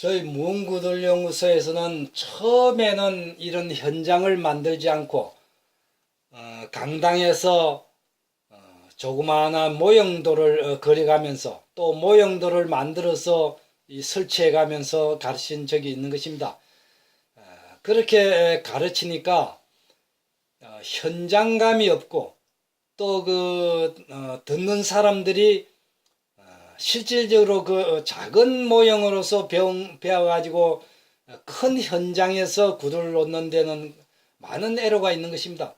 저희 무언구들 연구소에서는 처음에는 이런 현장을 만들지 않고 어, 강당에서 어, 조그마한 모형도를 어, 그려가면서 또 모형도를 만들어서 이 설치해 가면서 가르친 적이 있는 것입니다. 어, 그렇게 가르치니까 어, 현장감이 없고 또그 듣는 사람들이 어, 실질적으로 그 작은 모형으로서 배워, 배워가지고 큰 현장에서 구두를 놓는 데는 많은 애로가 있는 것입니다.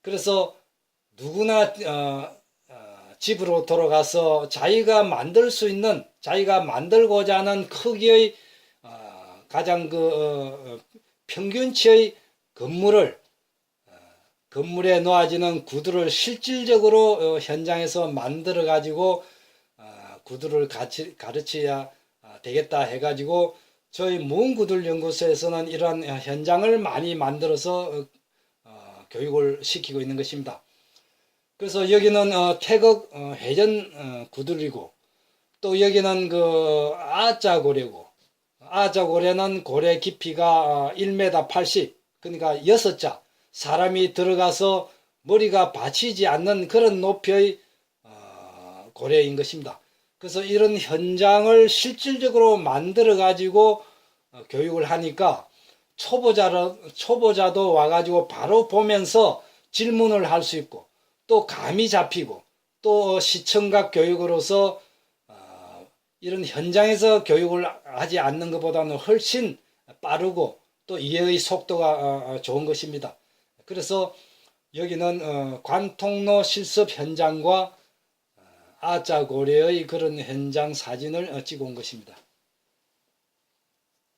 그래서 누구나 어, 어, 집으로 돌아가서 자기가 만들 수 있는 자기가 만들고자 하는 크기의 어, 가장 그 어, 평균치의 건물을 어, 건물에 놓아지는 구두를 실질적으로 어, 현장에서 만들어 가지고 어, 구두를 가르치, 가르쳐야 어, 되겠다 해가지고 저희 무은구들 연구소에서는 이러한 현장을 많이 만들어서 어, 어, 교육을 시키고 있는 것입니다. 그래서 여기는 어, 태극 어, 회전 어, 구들이고 또 여기는 그 아자 고래고 아자 고래는 고래 깊이가 어, 1m 80 그러니까 6자 사람이 들어가서 머리가 받치지 않는 그런 높이의 어, 고래인 것입니다. 그래서 이런 현장을 실질적으로 만들어 가지고 어, 교육을 하니까 초보자로, 초보자도 와가지고 바로 보면서 질문을 할 수 있고 또 감이 잡히고 또 시청각 교육으로서 어, 이런 현장에서 교육을 하지 않는 것보다는 훨씬 빠르고 또 이해의 속도가 어, 어, 좋은 것입니다. 그래서 여기는 어, 관통로 실습 현장과 어, 아자고래의 그런 현장 사진을 어, 찍어 온 것입니다.